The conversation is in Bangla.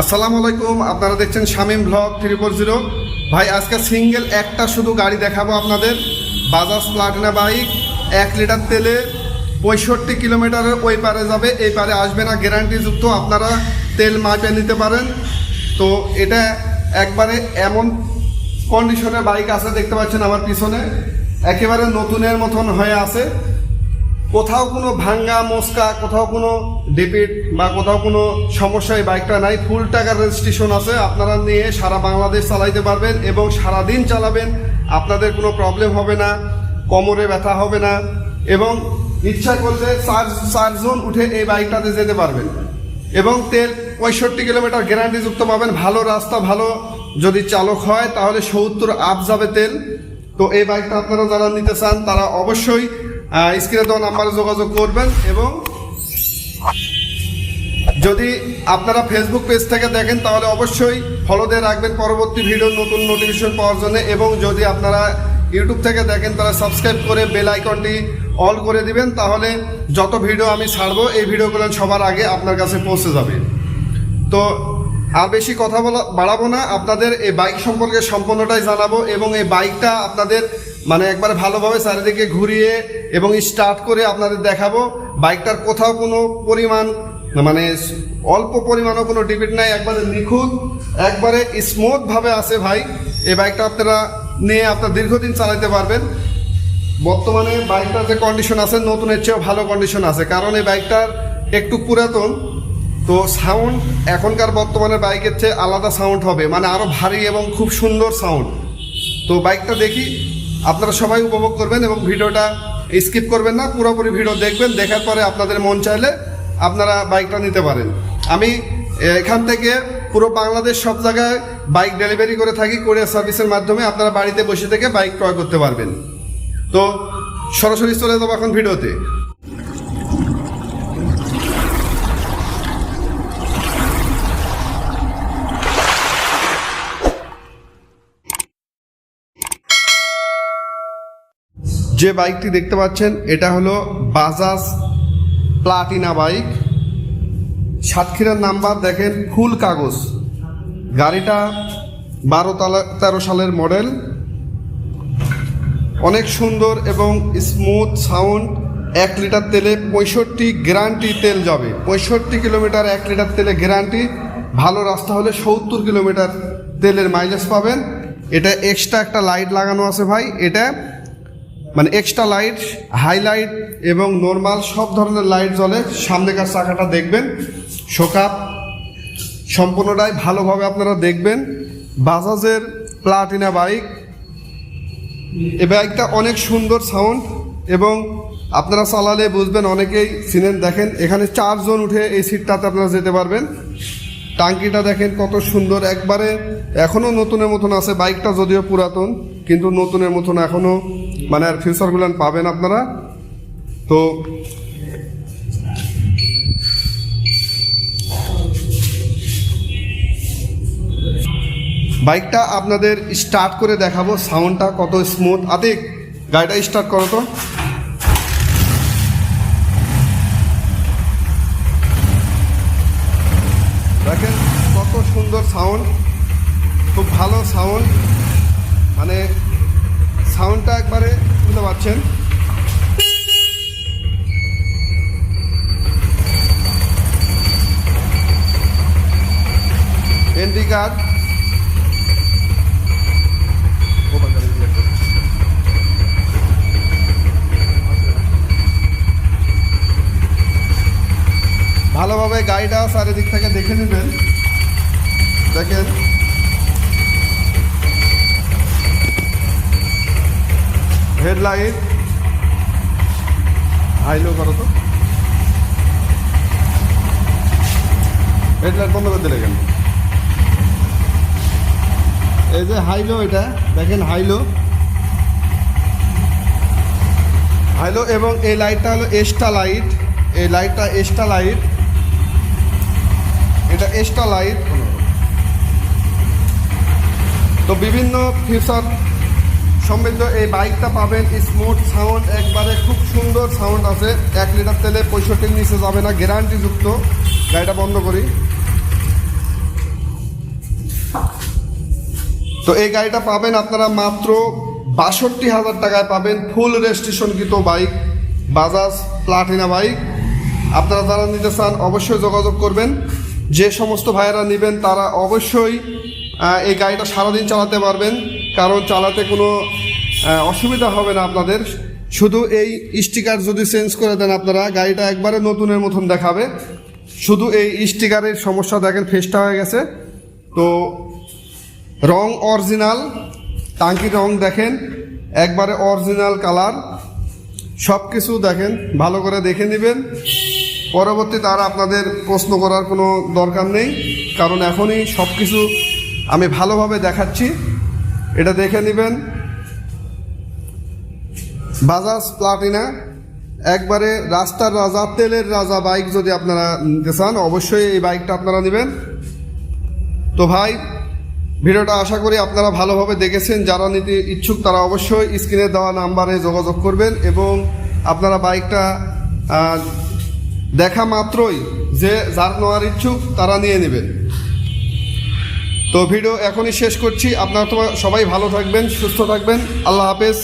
আসসালামু আলাইকুম, আপনারা দেখছেন শামিম ব্লগ ফোর জিরো ভাই, আজকে সিঙ্গেল একটা শুধু গাড়ি দেখাবো আপনাদের। বাজাজ প্লাটিনা বাইক এক লিটার তেলে পঁয়ষট্টি কিলোমিটারের ওই পারে যাবে, এই পারে আসবে না গ্যারান্টিযুক্ত আপনারা তেল মাপে নিতে পারেন। তো এটা একবারে এমন কন্ডিশনের বাইক আছে, দেখতে পাচ্ছেন আমার পিছনে। একেবারে নতুনের মতন হয়ে আছে। কোথাও কোনো ভাঙ্গা, মস্কা, কোথাও কোনো ডিপিট বা কোথাও কোনো সমস্যা এই বাইকটা নাই, ফুল টাকার রেজিস্ট্রেশন আছে, আপনারা নিয়ে সারা বাংলাদেশ চালাইতে পারবেন এবং সারা দিন চালাবেন, আপনাদের কোনো প্রবলেম হবে না, কোমরে ব্যথা হবে না এবং ইচ্ছা করলে চার চারজন উঠে এই বাইকটাতে যেতে পারবেন। এবং তেল পঁয়ষট্টি কিলোমিটার গ্যারান্টিযুক্ত পাবেন, ভালো রাস্তা, ভালো যদি চালক হয়, তাহলে সত্তর আপ যাবে তেল। তো এই বাইকটা আপনারা যারা নিতে চান, তারা অবশ্যই স্ক্রিনে দেওয়া নাম্বারে যোগাযোগ করবেন এবং যদি আপনারা ফেসবুক পেজ থেকে দেখেন, তাহলে অবশ্যই ফলো দিয়ে রাখবেন পরবর্তী ভিডিও নতুন নোটিফিকেশন পাওয়ার জন্য। এবং যদি আপনারা ইউটিউব থেকে দেখেন তারা সাবস্ক্রাইব করে বেল আইকনটি অল করে দিবেন। তাহলে যত ভিডিও আমি ছাড়বো, এই ভিডিওগুলো সবার আগে আপনার কাছে পৌঁছে যাবে। তো আর বেশি কথা বলা বাড়াবো না। আপনাদের এই বাইক সম্পর্কে সম্পূর্ণটাই জানাব এবং এই বাইকটা আপনাদের মানে একবারে ভালোভাবে চারিদিকে ঘুরিয়ে এবং স্টার্ট করে আপনাদের দেখাবো। বাইকটার কোথাও কোনো পরিমাণ মানে অল্প পরিমাণও কোনো ডিপিট নাই, একবারে নিখুঁত, একবারে স্মুথভাবে আছে ভাই। এই বাইকটা আপনারা নিয়ে আপনার দীর্ঘদিন চালাতে পারবেন। বর্তমানে বাইকটার যে কন্ডিশন আছে, নতুনের চেয়েও ভালো কন্ডিশন আছে। কারণ এই বাইকটার একটু পুরাতন, তো সাউন্ড এখনকার বর্তমানে বাইকের চেয়ে আলাদা সাউন্ড হবে। মানে আরও ভারী এবং খুব সুন্দর সাউন্ড তো বাইকটা দেখি আপনারা সবাই উপভোগ করবেন এবং ভিডিওটা স্কিপ করবেন না, পুরোপুরি ভিডিও দেখবেন, দেখার পরে আপনাদের মন চাইলে আপনারা বাইকটা নিতে পারেন। আমি এখান থেকে পুরো বাংলাদেশ সব জায়গায় বাইক ডেলিভারি করে থাকি, কোরিয়ার সার্ভিসের মাধ্যমে আপনারা বাড়িতে বসে থেকে বাইক ক্রয় করতে পারবেন। তো সরাসরি চলে যাব এখন ভিডিওতে। যে বাইকটি দেখতে পাচ্ছেন, এটা হলো বাজাজ প্লাটিনা বাইক। সাতক্ষীরার নাম্বার দেখেন, ফুল কাগজ। গাড়িটা বারো তেরো সালের মডেল। অনেক সুন্দর এবং স্মুথ সাউন্ড। এক লিটার তেলে পঁয়ষট্টি গ্যারান্টি তেল যাবে। পঁয়ষট্টি কিলোমিটার, এক লিটার তেলে গ্যারান্টি। ভালো রাস্তা হলে সত্তর কিলোমিটার তেলের মাইলেজ পাবেন। এটা এক্সট্রা একটা লাইট লাগানো আছে ভাই। এটা মানে এক্সট্রা লাইট হাইলাইট এবং নর্মাল সব ধরনের লাইট জ্বলে সামনেকার চাকাটা দেখবেন। শোকাপ সম্পূর্ণটাই ভালোভাবে আপনারা দেখবেন। বাজাজের প্লাটিনা বাইক এ বাইকটা অনেক সুন্দর সাউন্ড এবং আপনারা চালালে বুঝবেন, অনেকেই সিনেন দেখেন, এখানে চারজন উঠে এই সিটটাতে আপনারা যেতে পারবেন। টাঙ্কিটা দেখেন কত সুন্দর, একবারে এখনও নতুনের মতন আছে। বাইকটা যদিও পুরাতন, কিন্তু নতুনের মতন এখনও মানে আর ফিউচারগুলো পাবেন আপনারা। তো বাইকটা আপনাদের স্টার্ট করে দেখাবো সাউন্ডটা কত স্মুথ আতিক, গাড়িটা স্টার্ট করো তো। দেখেন কত সুন্দর সাউন্ড খুব ভালো সাউন্ড মানে সাউন্ডটা একবারে শুনতে পাচ্ছেন এন্ট্রি কার্ড ভালোভাবে গাড়িটা চারিদিক থেকে দেখে নেবেন। দেখেন। হেডলাইট। হাইলো করো তো। হেডলাইট বন্ধ করে দিলে কেন? এই যে হাইলো এটা, দেখেন হাইলো। হাইলো এবং এই লাইটটা হলো এক্সট্রা লাইট। এই লাইটটা এক্সট্রা লাইট। এটা এক্সট্রা লাইট। তো বিভিন্ন ফিচার সমৃদ্ধ এই বাইকটা পাবেন স্মুথ সাউন্ড একবারে খুব সুন্দর সাউন্ড আছে। এক লিটার তেলে পঁয়ষট্টির নিচে যাবে না গ্যারান্টিযুক্ত গাড়িটা বন্ধ করি। তো এই গাড়িটা পাবেন আপনারা মাত্র বাষট্টি হাজার টাকায় পাবেন ফুল রেজিস্ট্রেশনকৃত বাইক বাজাজ প্লাটিনা বাইক। আপনারা যারা নিতে চান অবশ্যই যোগাযোগ করবেন। যে সমস্ত ভাইয়েরা নেবেন তারা অবশ্যই এই গাড়িটা সারাদিন চালাতে পারবেন। কারণ চালাতে কোনো অসুবিধা হবে না আপনাদের। শুধু এই স্টিকার যদি চেঞ্জ করে দেন আপনারা, গাড়িটা একবারে নতুনের মতন দেখাবে। শুধু এই স্টিকারের সমস্যা দেখেন, ফেসটা হয়ে গেছে। তো রং অরিজিনাল টাঙ্কির রং দেখেন, একবারে অরিজিনাল কালার। সব কিছু দেখেন, ভালো করে দেখে নেবেন। পরবর্তীতে আর আপনাদের প্রশ্ন করার কোনো দরকার নেই, কারণ এখনই সব কিছু আমি ভালোভাবে দেখাচ্ছি। এটা দেখে নেবেন। বাজাজ প্লাটিনা। একবারে রাস্তার রাজা, তেলের রাজা বাইক যদি আপনারা নিতে চান, অবশ্যই এই বাইকটা আপনারা নেবেন। তো ভাই, ভিডিওটা আশা করি আপনারা ভালোভাবে দেখেছেন। যারা নিতে ইচ্ছুক, তারা অবশ্যই স্ক্রিনে দেওয়া নাম্বারে যোগাযোগ করবেন এবং আপনারা বাইকটা দেখা মাত্রই যে যার নেওয়ার ইচ্ছুক, তারা নিয়ে নেবেন। তো ভিডিও এখনই শেষ করছি। আপনারা তোমার সবাই ভালো থাকবেন সুস্থ থাকবেন। আল্লাহ হাফেজ।